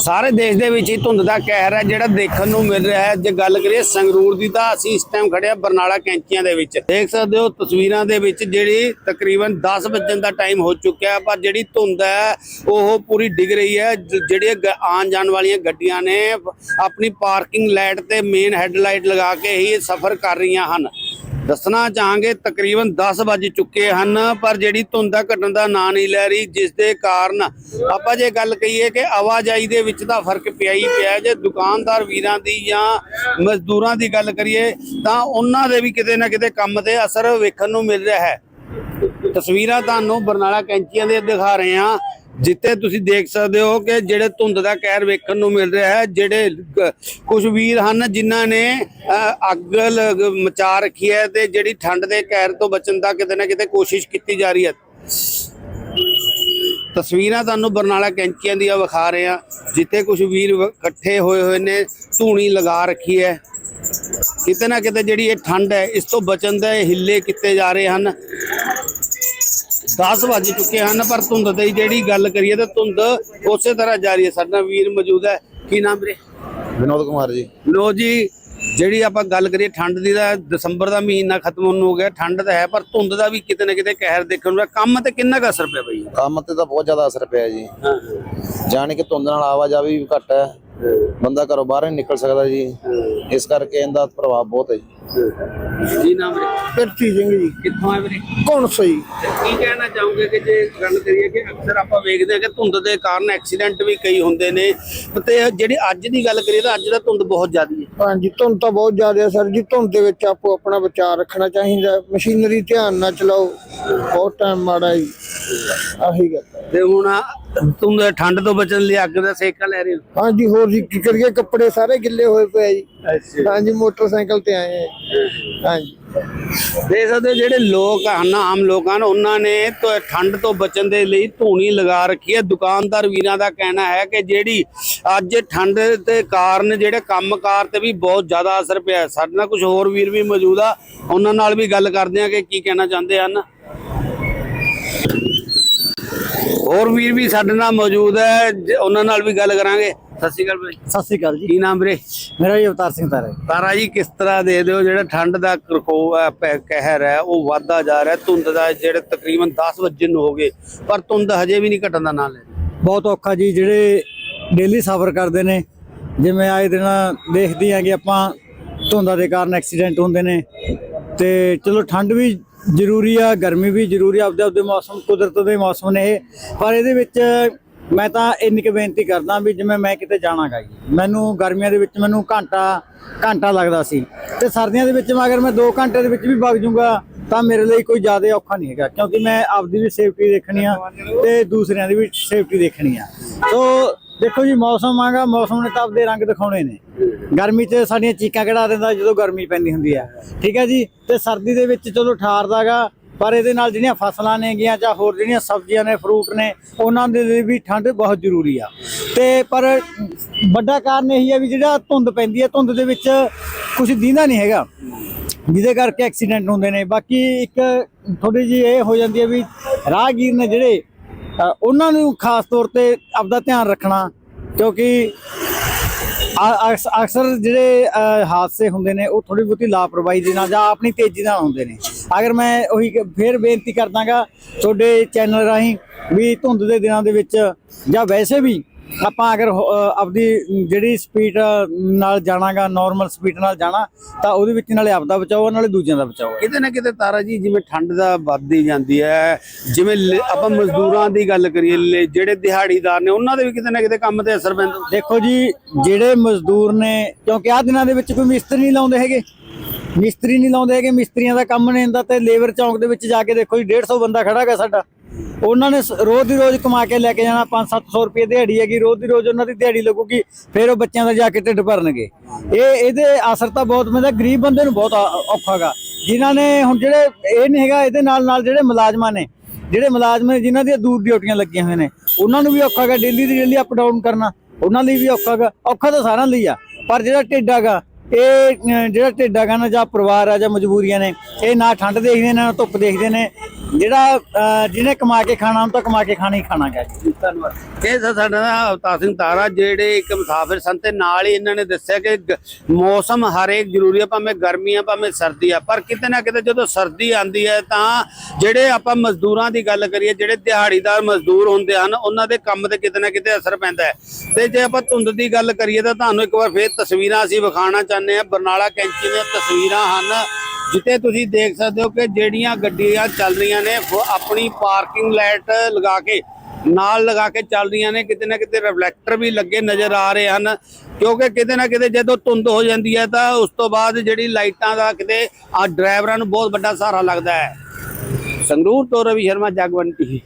ਸਾਰੇ ਦੇਸ਼ ਦੇ ਵਿੱਚ ਹੀ ਧੁੰਦ ਦਾ ਕਹਿਰ ਹੈ, ਜਿਹੜਾ ਦੇਖਣ ਨੂੰ ਮਿਲ ਰਿਹਾ ਹੈ। ਜੇ ਗੱਲ ਕਰੀਏ ਸੰਗਰੂਰ ਦੀ ਤਾਂ ਅਸੀਂ ਇਸ ਟਾਈਮ ਖੜੇ ਆ ਬਰਨਾਲਾ ਕੈਂਚੀਆਂ ਦੇ ਵਿੱਚ। ਦੇਖ ਸਕਦੇ ਹੋ ਤਸਵੀਰਾਂ ਦੇ ਵਿੱਚ ਜਿਹੜੀ ਤਕਰੀਬਨ 10 ਵਜਣ ਦਾ ਟਾਈਮ ਹੋ ਚੁੱਕਿਆ ਪਰ ਜਿਹੜੀ ਧੁੰਦ ਹੈ, ਉਹ ਪੂਰੀ ਡਿੱਗ ਰਹੀ ਹੈ। ਜ- ਜਿਹੜੀਆਂ ਆਉਣ ਜਾਣ ਵਾਲੀਆਂ ਗੱਡੀਆਂ ਨੇ, ਆਪਣੀ ਪਾਰਕਿੰਗ ਲਾਈਟ ਤੇ ਮੇਨ ਹੈਡਲਾਈਟ ਲਗਾ ਕੇ ਹੀ ਸਫ਼ਰ ਕਰ ਰਹੀਆਂ ਹਨ। ਦੱਸਣਾ ਚਾਹਾਂਗੇ, ਤਕਰੀਬਨ 10 ਵੱਜ ਚੁੱਕੇ ਹਨ, ਪਰ ਜਿਹੜੀ ਧੁੰਦ ਆ, ਘਟਣ ਦਾ ਨਾਂ ਨਹੀਂ ਲੈ ਰਹੀ, ਜਿਸ ਦੇ ਕਾਰਨ ਆਪਾਂ ਜੇ ਗੱਲ ਕਹੀਏ ਕਿ ਆਵਾਜਾਈ ਦੇ ਵਿੱਚ ਤਾਂ ਫ਼ਰਕ ਪਿਆ ਹੀ ਪਿਆ ਜੇ ਦੁਕਾਨਦਾਰ ਵੀਰਾਂ ਦੀ ਜਾਂ ਮਜ਼ਦੂਰਾਂ ਦੀ ਗੱਲ ਕਰੀਏ, ਤਾਂ ਉਹਨਾਂ ਦੇ ਵੀ ਕਿਤੇ ਨਾ ਕਿਤੇ ਕੰਮ ਤੇ ਅਸਰ ਵੇਖਣ ਨੂੰ ਮਿਲ ਰਿਹਾ ਹੈ। ਤਸਵੀਰਾਂ ਤੁਹਾਨੂੰ ਬਰਨਾਲਾ ਕੈਂਚੀਆਂ ਦੇ ਦਿਖਾ ਰਹੇ ਹਾਂ। ਜਿੱਥੇ ਤੁਸੀਂ ਦੇਖ ਸਕਦੇ ਹੋ ਕਿ ਜਿਹੜੇ ਧੁੰਦ ਦਾ ਕਹਿਰ ਵੇਖਣ ਨੂੰ ਮਿਲ ਰਿਹਾ ਹੈ, ਜਿਹੜੇ ਕੁਝ ਵੀਰ ਹਨ ਜਿਨ੍ਹਾਂ ਨੇ ਅੱਗ ਲਗ- ਮਚਾ ਰੱਖੀ ਹੈ ਤੇ ਜਿਹੜੀ ਠੰਡ ਦੇ ਕਹਿਰ ਤੋਂ ਬਚਣ ਦਾ ਕਿਤੇ ਨਾ ਕਿਤੇ ਕੋਸ਼ਿਸ਼ ਕੀਤੀ ਜਾ ਰਹੀ ਹੈ। ਤਸਵੀਰਾਂ ਤੁਹਾਨੂੰ ਬਰਨਾਲਾ ਕੈਂਚੀਆਂ ਦੀਆਂ ਵਿਖਾ ਰਹੇ ਹਾਂ, ਜਿੱਥੇ ਕੁਝ ਵੀਰ ਇਕੱਠੇ ਹੋਏ ਹੋਏ ਨੇ, ਧੂਣੀ ਲਗਾ ਰੱਖੀ ਹੈ। ਕਿਤੇ ਨਾ ਕਿਤੇ ਜਿਹੜੀ ਇਹ ਠੰਡ ਹੈ, ਇਸ ਤੋਂ ਬਚਣ ਦੇ ਹਿੱਲੇ ਕੀਤੇ ਜਾ ਰਹੇ ਹਨ। 10 ਵੱਜ ਚੁੱਕੇ ਹਨ ਪਰ ਧੁੰਦ ਦੀ ਜਿਹੜੀ ਗੱਲ ਕਰੀਏ ਤਾਂ ਧੁੰਦ ਉਸੇ ਤਰ੍ਹਾਂ ਜਾਰੀ ਹੈ। ਸਾਡਾ ਵੀਰ ਮੌਜੂਦ ਹੈ। ਕੀ ਨਾਮ ਵੀਰੇ? ਵਿਨੋਦ ਕੁਮਾਰ ਜੀ। ਲੋ ਜੀ ਜਿਹੜੀ ਆਪਾਂ ਗੱਲ ਕਰੀਏ ਠੰਡ ਦੀ ਤਾਂ ਦਸੰਬਰ ਦਾ ਮਹੀਨਾ ਖਤਮ ਹੋਣ ਨੂੰ ਹੋ ਗਿਆ। ਠੰਡ ਤਾਂ ਹੈ ਪਰ ਧੁੰਦ ਦਾ ਵੀ ਕਿਤੇ ਨਾ ਕਿਤੇ ਕਹਿਰ ਦੇਖਣ ਨੂੰ। ਕੰਮ ਤੇ ਕਿੰਨਾ ਕੁ ਅਸਰ ਪਿਆ ਬਈ? ਕੰਮ ਤੇ ਤਾਂ ਬਹੁਤ ਜ਼ਿਆਦਾ ਅਸਰ ਪਿਆ ਜੀ। ਹਾਂ। ਜਾਣੀ ਕਿ ਧੁੰਦ ਨਾਲ ਆਵਾਜਾਈ ਵੀ ਘੱਟ ਹੈ। ਬੰਦਾ ਘਰੋਂ ਬਾਹਰ ਨਹੀਂ ਨਿਕਲ ਸਕਦਾ ਜੀ। ਇਸ ਕਰਕੇ ਇਹਦਾ ਪ੍ਰਭਾਵ ਬਹੁਤ ਹੈ ਜੀ। ਕੀ ਨਾਮ ਵੀਰੇ? ਕਿਰਤੀ ਸਿੰਘ ਜੀ। ਕਿੱਥੋਂ ਆਏ ਵੀਰੇ? ਕੌਣ ਸਹੀ ਕੀ ਕਹਿਣਾ ਚਾਹੋਗੇ ਕਿ ਜੇ ਗੱਲ ਕਰੀਏ ਕਿ ਅਕਸਰ ਆਪਾਂ ਵੇਖਦੇ ਹਾਂ ਕਿ ਧੁੰਦ ਦੇ ਕਾਰਨ ਐਕਸੀਡੈਂਟ ਵੀ ਕਈ ਹੁੰਦੇ ਨੇ। ਤੇ ਜਿਹੜੀ ਅੱਜ ਦੀ ਗੱਲ ਕਰੀਏ ਤਾਂ ਅੱਜ ਦਾ ਧੁੰਦ ਬਹੁਤ ਜ਼ਿਆਦੀ ਹੈ। ਹਾਂਜੀ ਧੁੰਦ ਤਾਂ ਬਹੁਤ ਜ਼ਿਆਦਾ ਹੈ ਸਰ ਜੀ। ਧੁੰਦ ਦੇ ਵਿੱਚ ਆਪੋ ਆਪਣਾ ਬਚਾਅ ਰੱਖਣਾ ਚਾਹੀਦਾ। ਮਸ਼ੀਨਰੀ ਧਿਆਨ ਨਾਲ ਚਲਾਓ। ਬਹੁਤ ਟਾਈਮ ਮਾੜਾ ਜੀ। ਆਹੀ ਗੱਲ। ਹੈ। ਤੇ ਹੁਣ ਧੁੰਦ ਠੰਡ ਤੋਂ ਬਚਣ ਲਈ ਅੱਗ ਦਾ ਸੇਕਾ ਲੈ ਰਹੇ ਹੋ। ਹਾਂਜੀ ਹੋਰ ਜੀ ਕੀ ਕਰੀਏ? ਕੱਪੜੇ ਸਾਰੇ ਗਿੱਲੇ ਹੋਏ ਪਏ ਜੀ। ਹਾਂਜੀ ਮੋਟਰਸਾਈਕਲ ਤੇ ਆਏ ਹਾਂਜੀ। ਦੇਖ ਸਕਦੇ ਜਿਹੜੇ ਲੋਕ ਹਨ ਆਮ ਲੋਕ ਹਨ ਉਹਨਾਂ ਨੇ ਤਾਂ ਠੰਡ ਤੋਂ ਬਚਣ ਦੇ ਲਈ ਧੂਣੀ ਲਗਾ ਰੱਖੀ ਹੈ। ਦੁਕਾਨਦਾਰ ਵੀਰਾਂ ਦਾ ਕਹਿਣਾ ਹੈ ਕਿ ਜਿਹੜੀ ਅੱਜ ਠੰਡ ਦੇ ਕਾਰਨ ਜਿਹੜੇ ਕੰਮਕਾਰ ਤੇ ਵੀ ਬਹੁਤ ਜ਼ਿਆਦਾ ਅਸਰ ਪਿਆ। ਸਾਡੇ ਨਾਲ ਕੁਝ ਹੋਰ ਵੀਰ ਵੀ ਮੌਜੂਦ ਆ। ਉਹਨਾਂ ਨਾਲ ਵੀ ਗੱਲ ਕਰਦੇ ਆ ਕਿ ਕੀ ਕਹਿਣਾ ਚਾਹੁੰਦੇ ਹਨ। ਹੋਰ ਵੀਰ ਵੀ ਸਾਡੇ ਨਾਲ ਮੌਜੂਦ ਹੈ। ਜ- ਉਹਨਾਂ ਨਾਲ ਵੀ ਗੱਲ ਕਰਾਂਗੇ। ਸਤਿ ਸ਼੍ਰੀ ਅਕਾਲ ਭਾਈ ਸਤਿ ਸ੍ਰੀ ਅਕਾਲ ਜੀ। ਕੀ ਨਾਮ ਵੀਰੇ? ਮੇਰਾ ਜੀ ਅਵਤਾਰ ਸਿੰਘ ਤਾਰਾ ਤਾਰਾ ਜੀ ਕਿਸ ਤਰ੍ਹਾਂ ਦੇ ਦਿਓ? ਜਿਹੜਾ ਠੰਡ ਦਾ ਕਰਕੋਵ ਹੈ ਪੈ- ਕਹਿਰ ਹੈ ਉਹ ਵੱਧਦਾ ਜਾ ਰਿਹਾ। ਧੁੰਦ ਦਾ ਜਿਹੜੇ ਤਕਰੀਬਨ 10 ਵਜੇ ਨੂੰ ਹੋ ਗਏ। ਪਰ ਧੁੰਦ ਹਜੇ ਵੀ ਨਹੀਂ ਘਟਣ ਦਾ ਨਾਂ ਲੈ ਰਹੀ। ਬਹੁਤ ਔਖਾ ਜੀ ਜਿਹੜੇ ਡੇਲੀ ਸਫ਼ਰ ਕਰਦੇ ਨੇ। ਜਿਵੇਂ ਆਏ ਦਿਨ ਦੇਖਦੇ ਆ ਕਿ ਆਪਾਂ ਧੁੰਦਾਂ ਦੇ ਕਾਰਨ ਐਕਸੀਡੈਂਟ ਹੁੰਦੇ ਨੇ। ਤੇ ਚਲੋ ਠੰਡ ਵੀ ਜ਼ਰੂਰੀ ਆ, ਗਰਮੀ ਵੀ ਜ਼ਰੂਰੀ ਆ, ਆਪਦੇ ਆਪਦੇ ਮੌਸਮ, ਕੁਦਰਤ ਦੇ ਮੌਸਮ ਨੇ ਇਹ। ਪਰ ਇਹਦੇ ਵਿੱਚ ਮੈਂ ਤਾਂ ਇੰਨੀ ਕੁ ਬੇਨਤੀ ਕਰਦਾ ਵੀ ਜਿਵੇਂ ਮੈਂ ਕਿਤੇ ਜਾਣਾਗਾ ਜੀ। ਮੈਨੂੰ ਗਰਮੀਆਂ ਦੇ ਵਿੱਚ ਮੈਨੂੰ ਘੰਟਾ ਘੰਟਾ ਲੱਗਦਾ ਸੀ। ਤੇ ਸਰਦੀਆਂ ਦੇ ਵਿੱਚ ਅਗਰ ਮੈਂ 2 ਘੰਟੇ ਦੇ ਵਿੱਚ ਵੀ ਵਗ ਜਾਊਂਗਾ ਤਾਂ ਮੇਰੇ ਲਈ ਕੋਈ ਜ਼ਿਆਦਾ ਔਖਾ ਨਹੀਂ ਹੈਗਾ। ਕਿਉਂਕਿ ਮੈਂ ਆਪਦੀ ਵੀ ਸੇਫਟੀ ਦੇਖਣੀ ਆ ਤੇ ਦੂਸਰਿਆਂ ਦੀ ਵੀ ਸੇਫਟੀ ਦੇਖਣੀ ਆ। ਸੋ ਦੇਖੋ ਜੀ, ਮੌਸਮ ਆਗਾ, ਮੌਸਮ ਨੇ ਤਾਂ ਆਪਦੇ ਰੰਗ ਦਿਖਾਉਣੇ ਨੇ। ਗਰਮੀ 'ਚ ਸਾਡੀਆਂ ਚੀਕਾਂ ਕਢਾ ਦਿੰਦਾ ਜਦੋਂ ਗਰਮੀ ਪੈਂਦੀ ਹੁੰਦੀ ਆ। ਠੀਕ ਹੈ ਜੀ? ਤੇ ਸਰਦੀ ਦੇ ਵਿੱਚ ਚਲੋ ਠਾਰਦਾਗਾ, ਪਰ ਇਹਦੇ ਨਾਲ ਜਿਹੜੀਆਂ ਫਸਲਾਂ ਨੇਗੀਆਂ ਜਾਂ ਹੋਰ ਜਿਹੜੀਆਂ ਸਬਜ਼ੀਆਂ ਨੇ, ਫਰੂਟ ਨੇ, ਉਹਨਾਂ ਦੇ ਲਈ ਵੀ ਠੰਡ ਬਹੁਤ ਜ਼ਰੂਰੀ ਆ। ਤੇ ਪਰ ਵੱਡਾ ਕਾਰਨ ਇਹੀ ਹੈ ਵੀ ਜਿਹੜਾ ਧੁੰਦ ਪੈਂਦੀ ਹੈ ਧੁੰਦ ਦੇ ਵਿੱਚ ਕੁਝ ਦੀਂਦਾ ਨਹੀਂ ਹੈਗਾ। ਜਿਹਦੇ ਕਰਕੇ ਐਕਸੀਡੈਂਟ ਹੁੰਦੇ ਨੇ। ਬਾਕੀ ਇੱਕ ਥੋੜੀ ਜਿਹੀ ਇਹ ਹੋ ਜਾਂਦੀ ਹੈ ਵੀ ਰਾਹਗੀਰ ਨੇ ਜਿਹੜੇ ਉਹਨਾਂ ਨੂੰ ਖਾਸ ਤੌਰ ਤੇ ਆਪਦਾ ਧਿਆਨ ਰੱਖਣਾ, ਕਿਉਂਕਿ ਅਕਸਰ ਜਿਹੜੇ ਹਾਦਸੇ ਹੁੰਦੇ ਨੇ, ਉਹ ਥੋੜੀ ਬਹੁਤੀ ਲਾਪਰਵਾਹੀ ਦੇ ਨਾਲ ਜਾਂ ਆਪਣੀ ਤੇਜ਼ੀ ਨਾਲ ਹੁੰਦੇ ਨੇ। ਅਗਰ ਮੈਂ ਉਹੀ ਕ- ਫੇਰ ਬੇਨਤੀ ਕਰਦਾਗਾ ਤੁਹਾਡੇ ਚੈਨਲ ਰਾਹੀਂ ਵੀ ਧੁੰਦ ਦੇ ਦਿਨਾਂ ਦੇ ਵਿੱਚ ਜਾਂ ਵੈਸੇ ਵੀ ਆਪਾਂ ਅਗਰ ਆਪਦੀ ਜਿਹੜੀ ਸਪੀਡ ਨਾਲ ਜਾਣਾਗਾ ਨਾਰਮਲ ਸਪੀਡ ਨਾਲ ਜਾਣਾ ਤਾਂ ਉਹਦੇ ਵਿੱਚ ਨਾਲੇ ਆਪਦਾ ਬਚਾਓ ਨਾਲੇ ਦੂਜਿਆਂ ਦਾ ਬਚਾਓ। ਕਿਤੇ ਨਾ ਕਿਤੇ ਤਾਰਾ ਜੀ ਜਿਵੇਂ ਠੰਡ ਦਾ ਵੱਧਦੀ ਜਾਂਦੀ ਹੈ ਜਿਵੇਂ ਆਪਾਂ ਮਜ਼ਦੂਰਾਂ ਦੀ ਗੱਲ ਕਰੀਏ ਜਿਹੜੇ ਦਿਹਾੜੀਦਾਰ ਨੇ ਉਹਨਾਂ ਦੇ ਵੀ ਕਿਤੇ ਨਾ ਕਿਤੇ ਕੰਮ ਤੇ ਅਸਰ ਪੈਂਦਾ। ਦੇਖੋ ਜੀ ਜਿਹੜੇ ਮਜ਼ਦੂਰ ਨੇ ਕਿਉਂਕਿ ਆਹ ਦਿਨਾਂ ਦੇ ਵਿੱਚ ਕੋਈ ਮਿਸਤਰੀ ਨਹੀਂ ਲਾਉਂਦੇ ਹੈਗੇ। ਮਿਸਤਰੀ ਨਹੀਂ ਲਾਉਂਦੇ ਹੈਗੇ ਮਿਸਤਰੀਆਂ ਦਾ ਕੰਮ ਨਹੀਂ ਹੁੰਦਾ ਤੇ ਲੇਬਰ ਚੌਂਕ ਦੇ ਵਿੱਚ ਜਾ ਕੇ ਦੇਖੋ ਜੀ 150 ਬੰਦਾ ਖੜਾ ਹੈਗਾ ਸਾਡਾ। ਉਹਨਾਂ ਨੇ ਰੋਜ਼ ਦੀ ਰੋਜ਼ ਕਮਾ ਕੇ ਲੈ ਕੇ ਜਾਣਾ 5-700 ਰੁਪਏ ਦਿਹਾੜੀ ਹੈਗੀ, ਰੋਜ਼ ਦੀ ਰੋਜ਼ ਉਹਨਾਂ ਦੀ ਦਿਹਾੜੀ ਲੱਗੂਗੀ, ਫਿਰ ਉਹ ਬੱਚਿਆਂ ਦਾ ਜਾ ਕੇ ਢਿੱਡ ਭਰਨਗੇ। ਇਹ, ਇਹਦੇ ਅਸਰ ਤਾਂ ਬਹੁਤ ਪੈਂਦਾ, ਗਰੀਬ ਬੰਦੇ ਨੂੰ ਬਹੁਤ ਔ- ਔਖਾ ਜਿਨ੍ਹਾਂ ਨੇ ਹੁਣ ਜਿਹੜੇ, ਇਹ ਨਹੀਂ ਹੈਗਾ, ਇਹਦੇ ਨਾਲ ਨਾਲ ਜਿਹੜੇ ਮੁਲਾਜ਼ਮਾਂ ਨੇ, ਜਿਹੜੇ ਮੁਲਾਜ਼ਮ ਨੇ, ਜਿਨ੍ਹਾਂ ਦੀਆਂ ਦੂਰ ਡਿਊਟੀਆਂ ਲੱਗੀਆਂ ਹੋਈਆਂ ਨੇ, ਉਹਨਾਂ ਨੂੰ ਵੀ ਔਖਾ ਗਾ ਡੇਲੀ ਦੀ ਡੇਲੀ ਅਪ ਡਾਊਨ ਕਰਨਾ, ਉਹਨਾਂ ਲਈ ਵੀ ਔਖਾ ਗਾ ਔਖਾ ਤਾਂ ਸਾਰਿਆਂ ਲਈ ਆ, ਪਰ ਜਿਹੜਾ ਢਿੱਡ ਹੈਗਾ, ਇਹ ਜਿਹੜਾ ਢਿੱਡਾ ਹੈਗਾ ਨਾ, ਜਾਂ ਪਰਿਵਾਰ ਆ, ਜਾਂ ਮਜਬੂਰੀਆਂ ਨੇ, ਇਹ ਨਾ ਠੰਡ ਦੇਖਦੇ ਨੇ ਨਾ ਧੁੱਪ ਦੇਖਦੇ ਨੇ ਜਿਹੜਾ ਜਿਹਨੇ ਕਮਾ ਕੇ ਖਾਣਾ ਉਹ ਤਾਂ ਕਮਾ ਕੇ ਖਾਣਾ ਹੀ ਖਾਣਾ ਗਾ ਜੀ। ਧੰਨਵਾਦ। ਇਹ ਸਾ- ਸਾਡਾ ਅਵਤਾਰ ਸਿੰਘ ਤਾਰਾ, ਜਿਹੜੇ ਇੱਕ ਮੁਸਾਫਿਰ ਸਨ ਤੇ ਨਾਲ ਹੀ ਇਹਨਾਂ ਨੇ ਦੱਸਿਆ ਕਿ ਮੌਸਮ ਹਰੇਕ ਜ਼ਰੂਰੀ ਹੈ ਭਾਵੇਂ ਗਰਮੀ ਆ, ਭਾਵੇਂ ਸਰਦੀ ਆ, ਪਰ ਕਿਤੇ ਨਾ ਕਿਤੇ ਜਦੋਂ ਸਰਦੀ ਆਂਦੀ ਹੈ ਤਾਂ ਜਿਹੜੇ ਆਪਾਂ ਮਜ਼ਦੂਰਾਂ ਦੀ ਗੱਲ ਕਰੀਏ, ਜਿਹੜੇ ਦਿਹਾੜੀਦਾਰ ਮਜ਼ਦੂਰ ਹੁੰਦੇ ਹਨ, ਉਹਨਾਂ ਦੇ ਕੰਮ ਤੇ ਕਿਤੇ ਨਾ ਕਿਤੇ ਅਸਰ ਪੈਂਦਾ ਹੈ। ਤੇ ਜੇ ਆਪਾਂ ਧੁੰਦ ਦੀ ਗੱਲ ਕਰੀਏ ਤਾਂ ਤੁਹਾਨੂੰ ਇੱਕ ਵਾਰ ਫੇਰ ਤਸਵੀਰਾਂ ਅਸੀਂ ਵਿਖਾਉਣਾ ਚਾਹੁੰਦੇ ਆ ਬਰਨਾਲਾ ਕੈਂਚੀ ਦੀਆਂ ਤਸਵੀਰਾਂ ਹਨ। ਜਿੱਥੇ ਤੁਸੀਂ ਦੇਖ ਸਕਦੇ ਹੋ ਕਿ ਜਿਹੜੀਆਂ ਗੱਡੀਆਂ ਚੱਲ ਰਹੀਆਂ ਨੇ ਆਪਣੀ ਪਾਰਕਿੰਗ ਲਾਈਟ ਲਗਾ ਕੇ, ਨਾਲ ਲਗਾ ਕੇ ਚੱਲ ਰਹੀਆਂ ਨੇ। ਕਿਤੇ ਨਾ ਕਿਤੇ ਰਿਫਲੈਕਟਰ ਵੀ ਲੱਗੇ ਨਜ਼ਰ ਆ ਰਹੇ ਹਨ, ਕਿਉਂਕਿ ਕਿਤੇ ਨਾ ਕਿਤੇ ਜਦੋਂ ਧੁੰਦ ਹੋ ਜਾਂਦੀ ਹੈ ਤਾਂ ਉਸ ਤੋਂ ਬਾਅਦ ਜਿਹੜੀ ਲਾਈਟਾਂ ਦਾ ਕਿਤੇ ਆ ਡਰਾਈਵਰਾਂ ਨੂੰ ਬਹੁਤ ਵੱਡਾ ਸਹਾਰਾ ਲੱਗਦਾ ਹੈ। ਸੰਗਰੂਰ ਤੋਂ ਰਵੀ ਸ਼ਰਮਾ, ਜਗਵੰਤੀ।